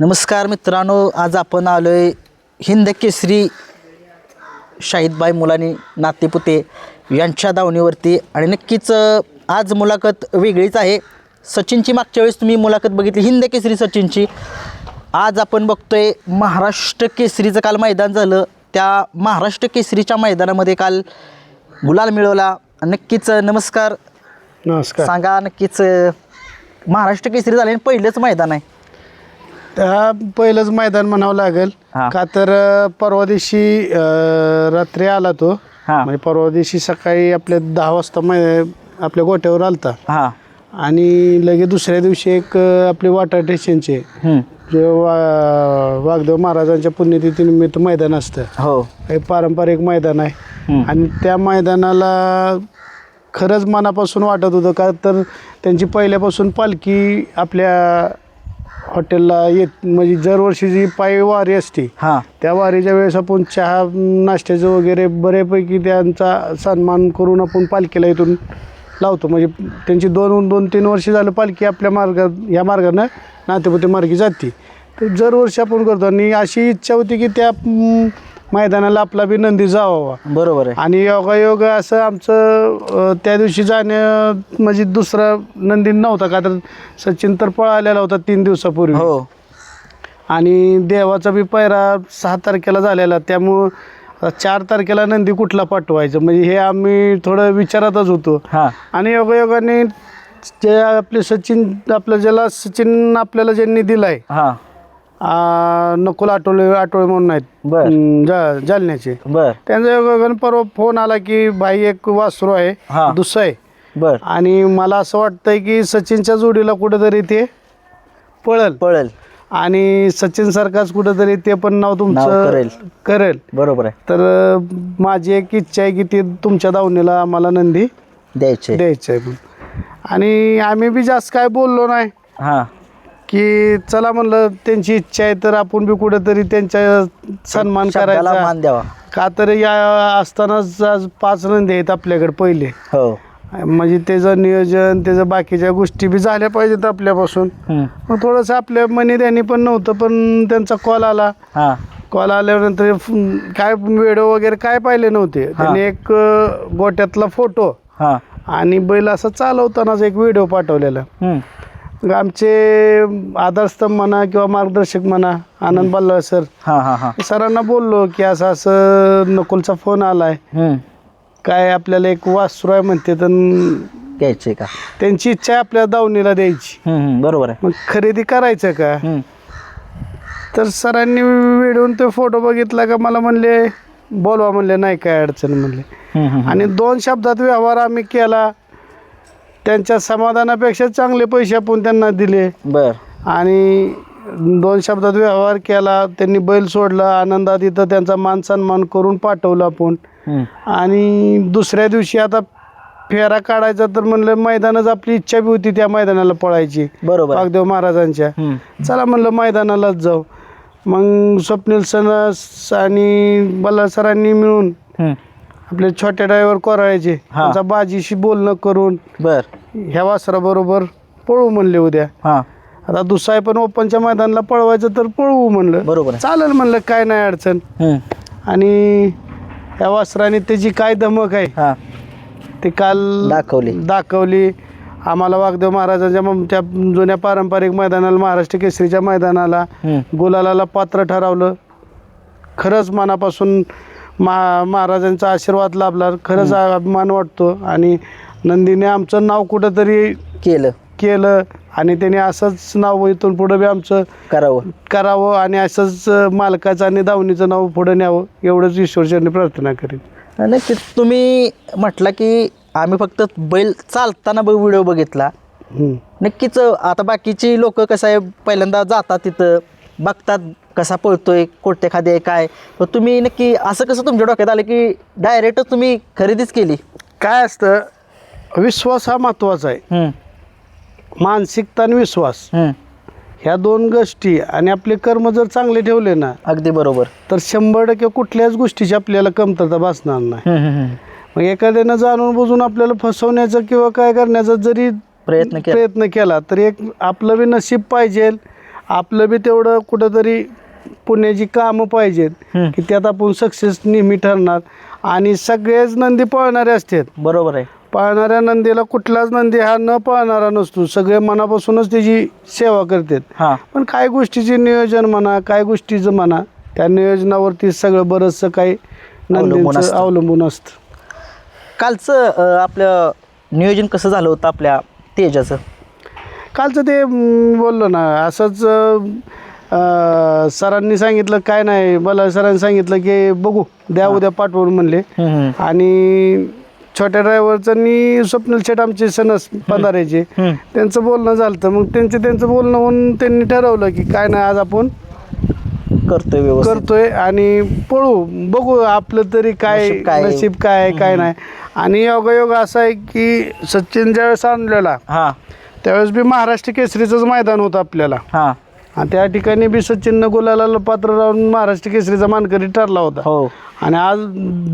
नमस्कार मित्रांनो आज आपण आलोय हिंद केसरी शाहिदबाई मुलानी नातेपुते यांच्या दावणीवरती. आणि नक्कीच आज मुलाखत वेगळीच आहे. सचिनची मागच्या वेळेस तुम्ही मुलाखत बघितली हिंद केसरी सचिनची. आज आपण बघतोय महाराष्ट्र केसरीचं काल मैदान झालं. त्या महाराष्ट्र केसरीच्या मैदानामध्ये काल गुलाल मिळवला. नक्कीच नमस्कार. नमस्कार. सांगा नक्कीच महाराष्ट्र केसरी झाले आणि पहिलंच मैदान आहे. त्या पहिलंच मैदान म्हणावं लागेल. हा. का तर अं, परवा दिवशी अं, रात्री आला तो. हां. म्हणजे परवा दिवशी सकाळी आपल्या दहा वाजता मै आपल्या गोट्यावर आलता. हां. आणि लगेच दुसऱ्या दिवशी एक अं, आपले वाटा स्टेशनचे हम्म. जे वा वाघदेव महाराजांच्या पुण्यतिथीनिमित्त मैदान असतं. हो. हे पारंपरिक मैदान आहे. हम्म. आणि त्या मैदानाला खरंच मनापासून वाटत होतं का तर त्यांची पहिल्यापासून पालखी आपल्या हॉटेलला येत म्हणजे दरवर्षी जी पायी वारी असते हां. त्या वारीच्या वेळेस आपण चहा नाश्त्याचं वगैरे बऱ्यापैकी त्यांचा सन्मान करून आपण पालखीला इथून लावतो. म्हणजे त्यांची दोन दोन तीन वर्ष झालं पालखी आपल्या मार्गात या मार्गानं नातेपुते मार्गी जाते. तर दरवर्षी आपण करतो आणि अशी इच्छा होती की त्या मैदानाला आपला बी नंदी जावावा. बरोबर आहे. आणि योगायोग असं आमचं अ, त्या दिवशी जाणं म्हणजे दुसरा नंदी नव्हता का तर सचिन तर पळालेला होता तीन दिवसापूर्वी. हो. आणि देवाचा बी पैरा सहा तारखेला झालेला त्यामुळं आता चार तारखेला नंदी कुठला पाठवायचं? म्हणजे हे आम्ही थोडं विचारातच होतो. हां. आणि योगायोगाने जे आपले सचिन आपलं ज्याला सचिन आपल्याला ज्यांनी दिलाय हां. आ, नकुल आठवले आठवले म्हणून बर. जा जालन्याचे. बर. त्यांचा योगायोगाने परवा फोन आला की भाई एक वासरू आहे. दुसरं आहे. बर. आणि मला असं वाटतंय की सचिनच्या जोडीला कुठेतरी ते पळल. पळेल. आणि सचिन सारखाच कुठेतरी ते पण नाव नाव तुमचं करेल. करेल. बरोबर आहे. तर अं, माझी एक इच्छा आहे की ते तुमच्या दावणीला आम्हाला नंदी द्यायचे. द्यायचं. आहे. आणि आम्ही बी जास्त काय बोललो नाही. हां. की चला म्हणलं त्यांची इच्छा आहे तर आपण बी कुठेतरी त्यांचा सन्मान शब्दाला करायचा. मान द्यावा. का तर या असतानाच आज पाच नंदी आहेत आपल्याकडे पहिले. हो. म्हणजे त्याचं नियोजन त्याचं बाकीच्या गोष्टी बी झाल्या पाहिजेत आपल्यापासून. हम्म. मग थोडंसं आपल्या मनी द्यानी पण नव्हतं पण त्यांचा कॉल आला. हां. कॉल आल्यानंतर फ- काय व्हिडिओ वगैरे काय पाहिले नव्हते. त्यांनी एक अं, गोट्यातला फोटो हां. आणि बैल असं चालवतानाच एक व्हिडिओ पाठवलेला. हम्म. आमचे आधारस्तंभ म्हणा किंवा मार्गदर्शक म्हणा आनंद बल्लाळ सर. हां हां हां. सरांना बोललो की असं असं नकुलचा फोन आलाय. हम्म. काय आपल्याला एक वासरू आहे म्हणते तर द्यायचे का? त्यांची इच्छा आहे आपल्या दावणीला द्यायची. हम्म, हम्म. बरोबर आहे. मग खरेदी करायचं का? हम्म. तर सरांनी व्हिडिओन ते फोटो बघितला का? मला म्हणले बोलवा म्हणले नाही काय अडचण म्हणले. हम्म, हम्म. आणि दोन शब्दात व्यवहार आम्ही केला. त्यांच्या समाधानापेक्षा चांगले पैसे आपण त्यांना दिले बर आणि दोन शब्दात व्यवहार केला त्यांनी बैल सोडला आनंदात इथं त्यांचा मान सन्मान करून पाठवलं आपण. आणि दुसऱ्या दिवशी आता फेरा काढायचा तर म्हणलं मैदानच आपली इच्छा बी होती त्या मैदानाला पळायची बरोबर आहे. वाघदेव महाराजांच्या. चला म्हणलं मैदानालाच जाऊ मग स्वप्नील सनस आणि बल्लाळ सरांनी मिळून. आपले छोटे ड्रायव्हर कोराळ्याचे हा. त्यांचा बाजीशी बोलणं करून बर ह्या वासराबरोबर पळू म्हणले उद्या हां आता दुसरा पण ओपनच्या मैदानाला पळवायचं तर पळवू म्हणलं बरोबर आहे. चालेल म्हणलं काय नाही अडचण हम्म. आणि या वासराने त्याची काय धमक आहे हां ते काल दाखवली. दाखवली आम्हाला वाघदेव महाराजांच्या मग त्या जुन्या पारंपरिक मैदानाला महाराष्ट्र केसरीच्या मैदानाला हम्म. गुलालाला पात्र ठरवलं खरंच मनापासून मा महाराजांचा आशीर्वाद लाभला. खरंच अभिमान वाटतो. आणि नंदीने आमचं नाव कुठंतरी केलं. केलं. आणि त्याने असंच नाव इथून पुढं बी आमचं करावं. करावं आणि असंच मालकाचं आणि दावणीचं नाव पुढं न्यावं. एवढंच ईश्वरचरणी प्रार्थना करेन. नक्कीच. तुम्ही म्हटलं की आम्ही फक्त बैल चालताना बघ व्हिडिओ बघितला. नक्कीच आता बाकीची लोक कसं आहे पहिल्यांदा जातात तिथं. बघतात कसा पळतोय कोणत्या खादी आहे काय? तुम्ही नक्की असं कसं तुमच्या डोक्यात आलं की डायरेक्ट तुम्ही खरेदीच केली? काय असतं विश्वास हा महत्त्वाचा आहे. हम्म, मानसिकता आणि विश्वास. हम्म. ह्या दोन गोष्टी आणि आपले कर्म जर चांगले ठेवले ना अगदी बरोबर. तर शंभर टक्के कुठल्याच गोष्टीची आपल्याला कमतरता भासणार नाही. हम्म, हम्म, हम्म. मग एखाद्यानं जाणून बुजून आपल्याला फसवण्याचा किंवा काय करण्याचा जरी प्रयत्न केला. प्रयत्न केला तर एक आपलं बी नशीब पाहिजे आपलं बी तेवढं कुठंतरी पुण्याची कामं पाहिजेत. की त्यात आपण सक्सेस नेहमी ठरणार. आणि सगळेच नंदी पळणारे असतात. बरोबर आहे. पळणाऱ्या नंदीला कुठलाच नंदी हा न पळणारा नसतो. सगळे मनापासूनच त्याची सेवा करतात. हां. पण काय गोष्टीचे नियोजन म्हणा काय गोष्टीचं म्हणा त्या नियोजनावरती सगळं बरंचसं काही अवलंबून नंदींचं असतं. अवलंबून असतं. कालचं आपलं नियोजन कसं झालं होतं आपल्या तेजाचं? कालचं ते बोललो ना असंच सरांनी सांगितलं काय नाही मला सरांनी सांगितलं की बघू द्या उद्या पाठवून म्हणले. आणि छोट्या ड्रायव्हरचं स्वप्नील शेट आमचे सणस पंधाऱ्याचे हम्म. त्यांचं बोलणं झालं तर मग त्यांचं त्यांचं बोलणं होऊन त्यांनी ठरवलं की काय नाही आज आपण करतोय करतोय आणि पळू बघू आपलं तरी काय नशीब काय काय नाही. आणि योगायोग असा आहे की सचिन ज्यावेळेस आणलेला हां. त्यावेळेस बी महाराष्ट्र केसरीचंच मैदान होतं आपल्याला. हां. आणि त्या ठिकाणी बी सचिननं गुलाला पात्र राहून महाराष्ट्र केसरीचा मानकरी ठरला होता. हो. आणि आज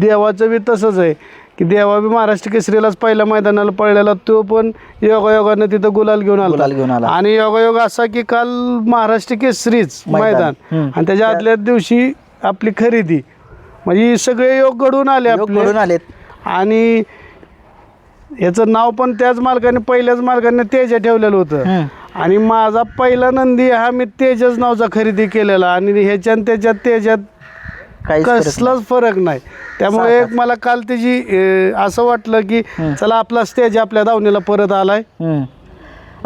देवाचं बी तसंच आहे की देवा बी महाराष्ट्र केसरीलाच पहिल्या मैदानाला पळलेला तो पण योगायोगानं तिथं गुलाल घेऊन गुलाल घेऊन आला. आला आणि योगायोग असा की काल महाराष्ट्र केसरीच मैदान. आणि त्याच्या आदल्या दिवशी आपली खरेदी. म्हणजे सगळे योग घडून आले घडून आलेत. आणि याचं नाव पण त्याच मालकाने पहिल्याच मालकाने तेजा ठेवलेलं होतं. आणि माझा पहिला नंदी हा मी तेजच नावचा खरेदी केलेला आणि ह्याच्यात त्याच्यात त्याच्यात काहीच फरक कसलाच फरक नाही. त्यामुळे एक मला काल त्याची अं, असं वाटलं की चला आपला स्टेज आपल्या दावणीला परत आलाय. हम्म.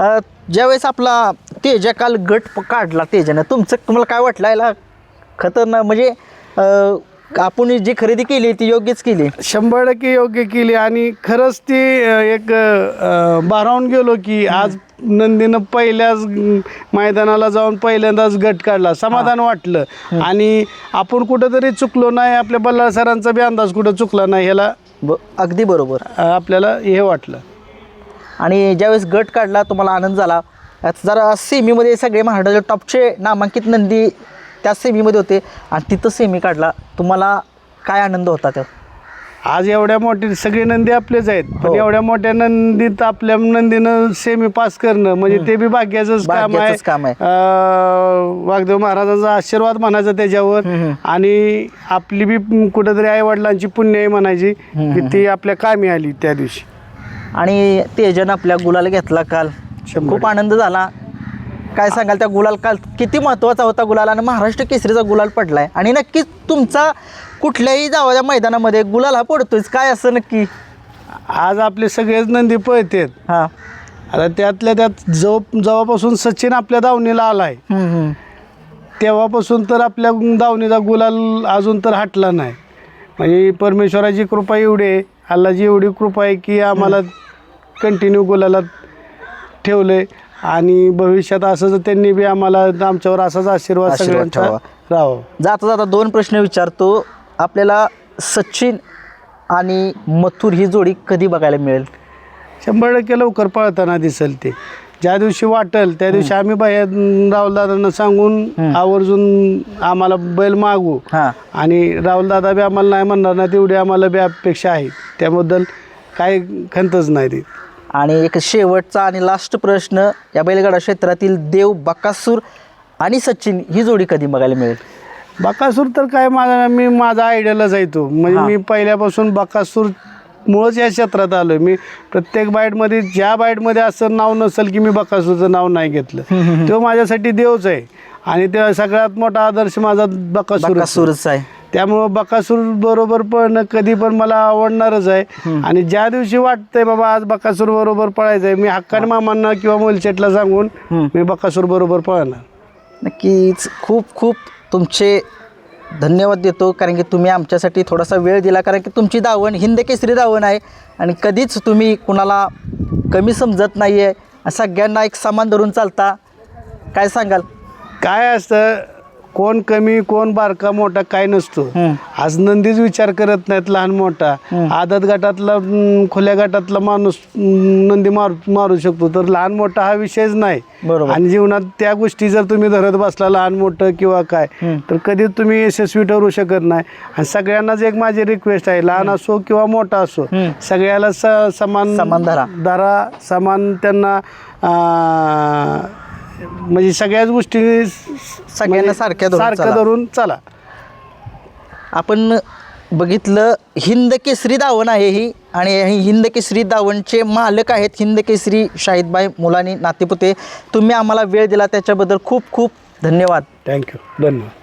अं, ज्यावेळेस आपला तेजा काल गट प- काढला तेजानं तुमचं तुम्हाला काय वाटलं? याला खतरनाक म्हणजे अं, आपण जी खरेदी केली ती योग्यच केली. शंभर टक्के योग्य केली आणि खरंच ती अं, एक अं, भारावून गेलो की आज नंदीनं पहिल्याच मैदानाला जाऊन पहिल्यांदाच गट काढला. समाधान वाटलं. आणि आपण कुठंतरी चुकलो नाही आपल्या बल्लाळ सरांचा बी अंदाज कुठं चुकला नाही ह्याला ब अगदी बरोबर. आपल्याला हे वाटलं. आणि ज्यावेळेस गट काढला तुम्हाला आनंद झाला. जरा सेमीमध्ये सगळे महाराष्ट्राचे टॉपचे नामांकित नंदी त्या सेमीमध्ये होते. आणि तिथं सेमी काढला. तुम्हाला काय आनंद होता त्यात? आज एवढ्या मोठे सगळे नंदी आपलेच आहेत. पण हो. एवढ्या मोठ्या नंदीत आपल्या नंदीनं सेमी पास करणं म्हणजे ते बी भाग्याचंच काम आहे. भाग्याचंच काम आहे. अं, वाघदेव महाराजांचा आशीर्वाद म्हणायचा त्याच्यावर. आणि आपली बी कुठेतरी आई वडिलांची पुण्य आहे म्हणायची की ती आपल्या कामी आली त्या दिवशी. आणि तेजन आपल्या गुलाल घेतला काल. शंभर खूप आनंद झाला. काय सांगाल त्या गुलाल काल किती महत्त्वाचा होता गुलाल आणि महाराष्ट्र केसरीचा गुलाल पडलाय. आणि नक्कीच तुमचा कुठल्याही जावाच्या मैदानामध्ये गुलाल हा पडतोच काय असं नक्की? आज आपले सगळेच नंदी पळतेत हां. आता त्यातल्या त्यात जव जेव्हापासून सचिन आपल्या दावणीला आलाय. तेव्हापासून तर आपल्या दावणीचा गुलाल अजून तर हटला नाही. म्हणजे परमेश्वराची कृपा एवढी आहे अल्लाची एवढी कृपा आहे की आम्हाला कंटिन्यू गुलालात ठेवले आणि भविष्यात असंच त्यांनी बी आम्हाला आमच्यावर असाच आशीर्वाद आशीर्वाद सगळ्यांचा. राहावा जाता जाता दोन प्रश्न विचारतो. आपल्याला सचिन आणि मथुर ही जोडी कधी बघायला मिळेल? शंभर टक्के लवकर पळताना दिसेल ते. ज्या दिवशी वाटेल त्या दिवशी आम्ही बाहेर राहुल दादांना सांगून आवर्जून आम्हाला बैल मागू. हां. आणि राहुल दादा बी आम्हाला नाही म्हणणार ना तेवढी आम्हाला बी अपेक्षा आहे. त्याबद्दल काही खंतच नाही ती. आणि एक शेवटचा आणि लास्ट प्रश्न या बैलगाडा क्षेत्रातील देव बकासूर आणि सचिन ही जोडी कधी बघायला मिळेल? बकासूर तर काय माझा मी माझा आयडियालाच आहे तो. म्हणजे. मी पहिल्यापासून बकासूर मुळंच या क्षेत्रात आलो मी प्रत्येक बाईटमध्ये ज्या बाईटमध्ये असं नाव नसेल की मी बकासूरचं नाव नाही घेतलं तो माझ्यासाठी देवच आहे. आणि ते सगळ्यात मोठा आदर्श माझा बकासूर बकासूरच आहे. त्यामुळं बकासूर बरोबर पण कधी पण मला आवडणारच आहे. आणि ज्या दिवशी वाटतंय बाबा आज बकासूर बरोबर पळायचं आहे मी हक्काने मामांना किंवा मोलचेटला सांगून मी बकासूर बरोबर पळणार. नक्कीच. खूप खूप तुमचे धन्यवाद देतो कारण की तुम्ही आमच्यासाठी थोडासा वेळ दिला कारण की तुमची दावण हिंद केसरी दावण आहे आणि कधीच तुम्ही कुणाला कमी समजत नाही आहे सगळ्यांना एक समान धरून चालता. काय सांगाल? काय असतं कोण कमी कोण बारका मोठा काय नसतो. आज नंदीच विचार करत नाहीत लहान मोठा. आदत गटातला अं, खुल्या गटातला माणूस अं, नंदी मारू मारू शकतो. तर लहान मोठा हा विषयच नाही. बरोबर. आणि जीवनात त्या गोष्टी जर तुम्ही धरत बसला लहान मोठं किंवा काय तर कधीच तुम्ही यशस्वी ठरू शकत नाही. आणि सगळ्यांनाच एक माझी रिक्वेस्ट आहे लहान असो किंवा मोठा असो सगळ्याला स समान समान धरा. धरा समान त्यांना म्हणजे सगळ्याच गोष्टी सगळ्यांना म्हणजे सारख्या धरून सारखं चला. धरून चला. आपण बघितलं हिंद केसरी दावण आहे ही आणि ही हिंद केसरी दावणचे मालक आहेत हिंद केसरी शाहिदबाई मुलानी नातेपुते. तुम्ही आम्हाला वेळ दिला त्याच्याबद्दल खूप खूप धन्यवाद. थँक्यू धन्यवाद.